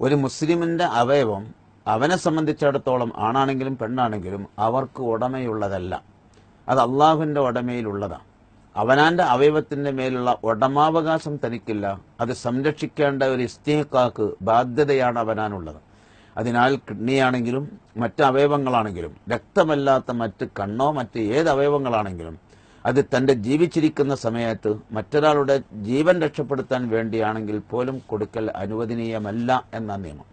ഒരു മുസ്ലിമിന്റെ അവയവം അവനെ സംബന്ധിച്ചിടത്തോളം ആണാണെങ്കിലും പെണ്ണാണെങ്കിലും അവർക്ക് ഉടമയുള്ളതല്ല. അത് അള്ളാഹുവിന്റെ ഉടമയിലുള്ളതാണ് അവനാന്റെ അവയവത്തിന്റെ മേലുള്ള ഉടമാവകാശം തനിക്കില്ല. അത് സംരക്ഷിക്കേണ്ട ഒരു ഇസ്തീഹക്കാക്ക് ബാധ്യതയാണ് അവനാനുള്ളത്. അതിനാൽ കിഡ്നിയാണെങ്കിലും മറ്റ് അവയവങ്ങളാണെങ്കിലും രക്തമല്ലാത്ത മറ്റ് കണ്ണോ മറ്റ് ഏത് അവയവങ്ങളാണെങ്കിലും അത് തന്റെ ജീവിച്ചിരിക്കുന്ന സമയത്ത് മറ്റൊരാളുടെ ജീവൻ രക്ഷപ്പെടുത്താൻ വേണ്ടിയാണെങ്കിൽ പോലും കൊടുക്കൽ അനുവദനീയമല്ല എന്ന നിയമം.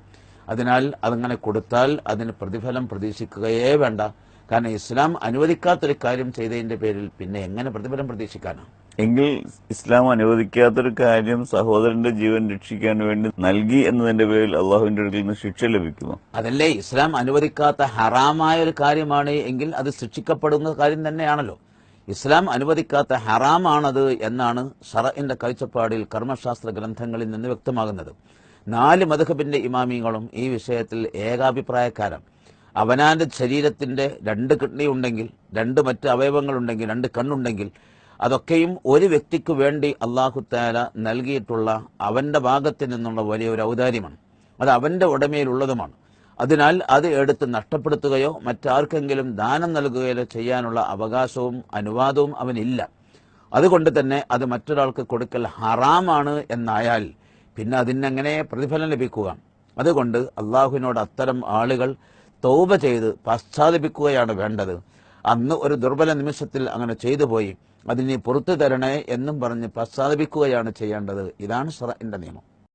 അതിനാൽ അതങ്ങനെ കൊടുത്താൽ അതിന് പ്രതിഫലം പ്രതീക്ഷിക്കുകയേ വേണ്ട. കാരണം ഇസ്ലാം അനുവദിക്കാത്തൊരു കാര്യം ചെയ്തതിന്റെ പേരിൽ പിന്നെ എങ്ങനെ പ്രതിഫലം പ്രതീക്ഷിക്കാനാണ് എങ്കിൽ ഇസ്ലാം അനുവദിക്കാത്തൊരു കാര്യം സഹോദരന്റെ ജീവൻ രക്ഷിക്കാൻ വേണ്ടി നൽകി എന്നതിന്റെ പേരിൽ അള്ളാഹുവിന്റെ അടുക്കിൽ നിന്ന് ശിക്ഷ ലഭിക്കുമോ? അതല്ലേ ഇസ്ലാം അനുവദിക്കാത്ത ഹറാമായ ഒരു കാര്യമാണ് എങ്കിൽ അത് ശിക്ഷിക്കപ്പെടുന്ന കാര്യം തന്നെയാണല്ലോ. ഇസ്ലാം അനുവദിക്കാത്ത ഹറാമാണത് എന്നാണ് ഷറഇന്റെ കാഴ്ചപ്പാടിൽ കർമ്മശാസ്ത്ര ഗ്രന്ഥങ്ങളിൽ നിന്ന് വ്യക്തമാകുന്നത്. നാല് മധുഹബിന്റെ ഇമാമിങ്ങളും ഈ വിഷയത്തിൽ ഏകാഭിപ്രായക്കാരാണ്. അവനാന്റെ ശരീരത്തിന്റെ രണ്ട് കിഡ്നി ഉണ്ടെങ്കിൽ രണ്ട് മറ്റ് അവയവങ്ങളുണ്ടെങ്കിൽ രണ്ട് കണ്ണുണ്ടെങ്കിൽ അതൊക്കെയും ഒരു വ്യക്തിക്ക് വേണ്ടി അള്ളാഹുത്താല നൽകിയിട്ടുള്ള അവന്റെ ഭാഗത്ത് നിന്നുള്ള വലിയൊരു ഔദാര്യമാണ്. അത് അവന്റെ ഉടമയിലുള്ളതുമാണ്. അതിനാൽ അത് എടുത്ത് നഷ്ടപ്പെടുത്തുകയോ മറ്റാർക്കെങ്കിലും ദാനം നൽകുകയോ ചെയ്യാനുള്ള അവകാശവും അനുവാദവും അവനില്ല. അതുകൊണ്ട് തന്നെ അത് മറ്റൊരാൾക്ക് കൊടുക്കൽ ഹറാമാണ് എന്നായാൽ പിന്നെ അതിനെങ്ങനെ പ്രതിഫലം ലഭിക്കുക? അതുകൊണ്ട് അള്ളാഹുവിനോട് അത്തരം ആളുകൾ തൗബ ചെയ്ത് പശ്ചാത്തപിക്കുകയാണ് വേണ്ടത്. അന്ന് ഒരു ദുർബല നിമിഷത്തിൽ അങ്ങനെ ചെയ്തു പോയി. അതിനെ പുറത്തു തരണേ എന്നും പറഞ്ഞ് പശ്ചാത്തപിക്കുകയാണ് ചെയ്യേണ്ടത്. ഇതാണ് ഷറഇന്റെ നിയമം.